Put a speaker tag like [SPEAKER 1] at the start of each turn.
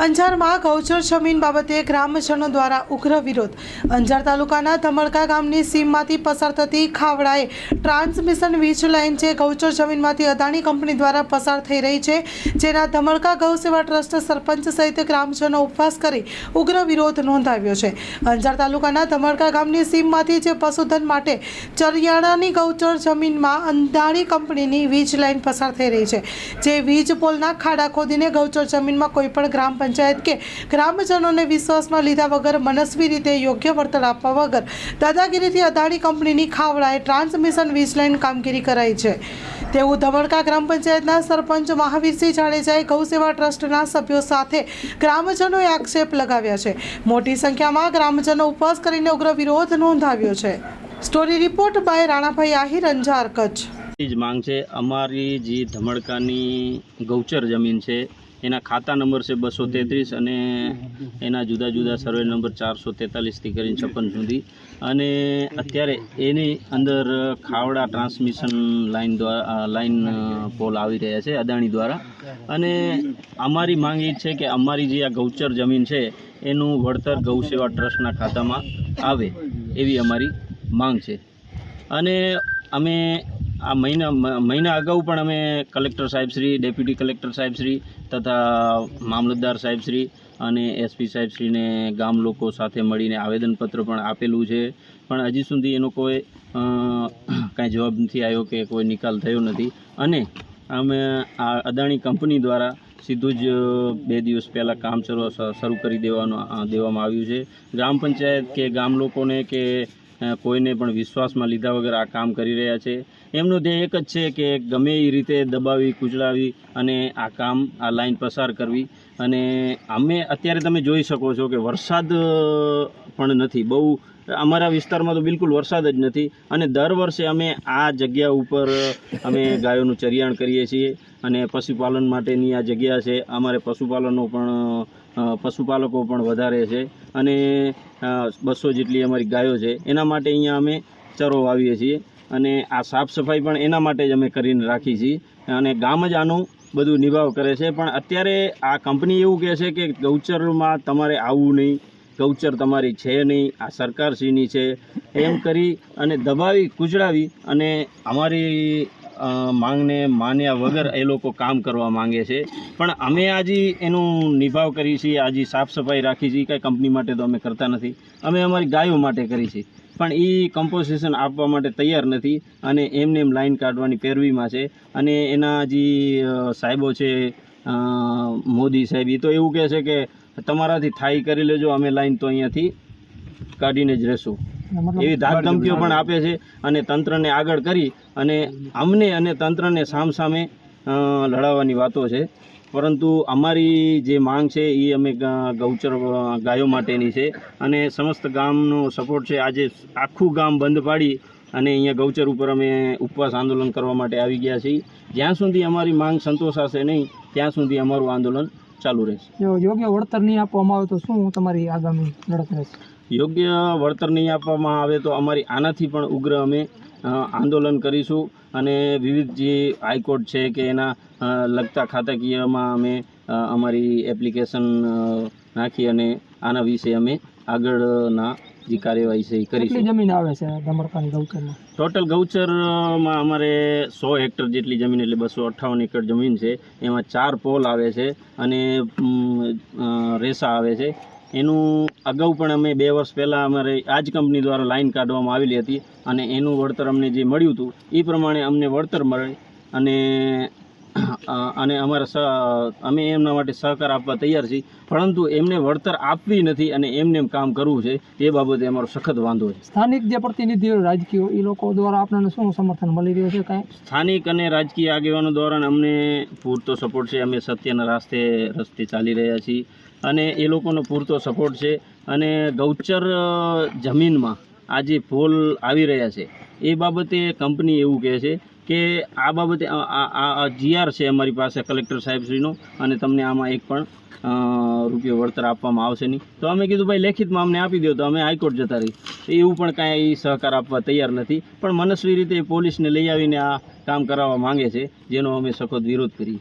[SPEAKER 1] અંજારમાં ગૌચર જમીન બાબતે ગ્રામજનો દ્વારા ઉગ્ર વિરોધ. અંજાર તાલુકાના ધમણકા ગામની સીમમાંથી પસાર થતી ખાવડાએ ટ્રાન્સમિશન વીજ લાઇન જે ગૌચર જમીનમાંથી અદાણી કંપની દ્વારા પસાર થઈ રહી છે, જેના ધમણકા ગૌ સેવા ટ્રસ્ટ સરપંચ સહિત ગ્રામજનો ઉપવાસ કરી ઉગ્ર વિરોધ નોંધાવ્યો છે. અંજાર તાલુકાના ધમણકા ગામની સીમમાંથી જે પશુધન માટે ચરિયાણાની ગૌચર જમીનમાં અદાણી કંપનીની વીજ લાઇન પસાર થઈ રહી છે, જે વીજ પોલના ખાડા ખોદીને ગૌચર જમીનમાં કોઈપણ ગ્રામ પંચાયત કે ગ્રામજનોને વિશ્વાસમાં લીધા વગર મનસ્વી રીતે યોગ્ય વળતર આપવા વગર દાદાગીરીથી અદાણી કંપનીની ખાવડાએ ટ્રાન્સમિશન વીજ લાઇન કામગીરી કરાઈ છે. તેવું ધમણકા ગ્રામ પંચાયતના સરપંચ મહાવીરસિંહ જાડેજાએ ગૌસેવા ટ્રસ્ટના સભ્યો સાથે ગ્રામજનોએ આક્ષેપ લગાવ્યા છે. મોટી સંખ્યામાં ગ્રામજનો ઉપવાસ કરીને ઉગ્ર વિરોધ નોંધાવ્યો છે. Story report by Ranabhai Ahir, Anjar Kutch.
[SPEAKER 2] જ માંગ છે. અમારી જે ધમડકાની ગૌચર જમીન છે એના ખાતા નંબર છે બસો તેત્રીસ અને એના જુદા જુદા સર્વે નંબર ચારસો તેતાલીસથી કરીને છપ્પન સુધી. અને અત્યારે એની અંદર ખાવડા ટ્રાન્સમિશન લાઇન દ્વારા લાઇન પોલ આવી રહ્યા છે અદાણી દ્વારા. અને અમારી માંગ એ છે કે અમારી જે આ ગૌચર જમીન છે એનું વળતર ગૌસેવા ટ્રસ્ટના ખાતામાં આવે એવી અમારી માંગ છે. અને અમે આ મહિના મહિના અગાઉ પણ અમે કલેક્ટર સાહેબશ્રી ડેપ્યુટી કલેક્ટર સાહેબશ્રી તથા મામલતદાર સાહેબશ્રી અને એસપી સાહેબશ્રીને ગામ લોકો સાથે મળીને આવેદનપત્ર પણ આપેલું છે. પણ હજી સુધી એનો કોઈ કાંઈ જવાબ નથી આવ્યો કે કોઈ નિકાલ થયો નથી. અને અમે આ અદાણી કંપની દ્વારા સીધું જ બે દિવસ પહેલાં કામ શરૂ કરી દેવાનું દેવામાં આવ્યું છે. ગ્રામ પંચાયત કે ગામ લોકોને કે કોઈને પણ વિશ્વાસમાં લીધા વગર આ કામ કરી રહ્યા છે. એમનું ધ્યેય એક જ છે કે ગમે એ રીતે દબાવી કુચડાવી અને આ કામ, આ લાઈન પસાર કરવી. અને અમે અત્યારે તમે જોઈ શકો છો કે વરસાદ પણ નથી. બહુ, અમારા વિસ્તારમાં તો બિલકુલ વરસાદ જ નથી. અને દર વર્ષે અમે આ જગ્યા ઉપર અમે ગાયોનું ચરિયાણ કરીએ છીએ. અને પશુપાલન માટેની આ જગ્યા છે. અમારે પશુપાલનનો પણ પશુપાલકો પણ વધારે છે અને બસો જેટલી અમારી ગાયો છે. એના માટે અહીંયા અમે ચરો વાવીએ છીએ અને આ સાફ સફાઈ પણ એના માટે જ અમે કરીને રાખી છીએ. અને ગામ જ આનું બધું નિભાવ કરે છે. પણ અત્યારે આ કંપની એવું કહે છે કે ગૌચરમાં તમારે આવવું નહીં, ગૌચર તમારી છે નહીં, આ સરકારશ્રીની છે. એમ કરી અને દબાવી, કુચડાવી અને અમારી માંગને માન્યા વગર એ લોકો કામ કરવા માંગે છે. પણ અમે આજે એનું નિભાવ કરી છીએ, આજે સાફ સફાઈ રાખી છીએ, કાંઈ કંપની માટે તો અમે કરતા નથી. અમે અમારી ગાયો માટે કરી છે પણ એ કમ્પોઝિશન આપવા માટે તૈયાર નથી અને એમને એમ લાઈન કાઢવાની પેરવીમાં છે. અને એના જે સાહેબો છે મોદી સાહેબ એ તો એવું કહે છે કે તમારાથી થાય કરી લેજો, અમે લાઈન તો અહીંયાથી કાઢીને જ રહેશું. એવી ધાકધમકીઓ પણ આપે છે અને તંત્રને આગળ કરી અને અમને અને તંત્રને સામસામે લડાવવાની વાતો છે. પરંતુ અમારી જે માંગ છે એ અમે ગૌચર ગાયો માટેની છે અને સમસ્ત ગામનો સપોર્ટ છે. આજે આખું ગામ બંધ પાડી અને અહીંયા ગૌચર ઉપર અમે ઉપવાસ આંદોલન કરવા માટે આવી ગયા છીએ. જ્યાં સુધી અમારી માંગ સંતોષાશે નહીં ત્યાં સુધી અમારું આંદોલન ચાલુ રહેશે.
[SPEAKER 3] યોગ્ય વળતર નહીં આપવામાં આવે તો શું તમારી આગામી લડત રહેશે?
[SPEAKER 2] યોગ્ય વળતર નહીં આપવામાં આવે તો અમારી આનાથી પણ ઉગ્ર અમે આંદોલન કરીશું અને વિવિધ જે હાઈકોર્ટ છે કે એના લગતા ખાતાકીયમાં અમે અમારી એપ્લિકેશન નાખી અને આના વિશે અમે આગળના જે કાર્યવાહી છે એ કરીશું.
[SPEAKER 3] જમીન આવે છે ધમડકાની ગૌચરમાં?
[SPEAKER 2] ટોટલ ગૌચરમાં અમારે સો હેક્ટર જેટલી જમીન એટલે બસો અઠ્ઠાવન એકર જમીન છે. એમાં ચાર પોલ આવે છે અને રેસા આવે છે. એનું અગાઉ પણ અમે બે વર્ષ પહેલાં અમારે આ જ કંપની દ્વારા લાઈન કાઢવામાં આવેલી હતી અને એનું વળતર અમને જે મળ્યું હતું, એ પ્રમાણે અમને વળતર મળે અને અને અમારા અમે એમના માટે સહકાર આપવા તૈયાર છીએ. પરંતુ એમને વળતર આપવી નથી અને એમને એમ કામ કરવું છે એ બાબતે અમારો સખત વાંધો છે.
[SPEAKER 3] સ્થાનિક જે પ્રતિનિધિઓ રાજકીય એ લોકો દ્વારા આપણને શું સમર્થન મળી રહ્યું છે કાંઈ?
[SPEAKER 2] સ્થાનિક અને રાજકીય આગેવાનો દ્વારા અમને પૂરતો સપોર્ટ છે. અમે સત્યના રાસ્તે રસ્તે ચાલી રહ્યા છીએ અને એ લોકોનો પૂરતો સપોર્ટ છે અને ગૌચર જમીનમાં આ જે પોલ આવી રહ્યા છે. એ બાબતે કંપની એવું કહે છે કે આ બાબતે આ જીઆર છે અમારી પાસે કલેક્ટર સાહેબશ્રીનો અને તમને આમાં એક પણ રૂપિયો વળતર આપવામાં આવશે નહીં. તો અમે કીધું, ભાઈ, લેખિતમાં અમને આપી દો તો અમે હાઈકોર્ટ જતા રહી. એવું પણ કાંઈ સહકાર આપવા તૈયાર નથી. પણ મનસ્વી રીતે પોલીસને લઈ આવીને આ કામ કરાવવા માંગે છે, જેનો અમે સખત વિરોધ કરીએ.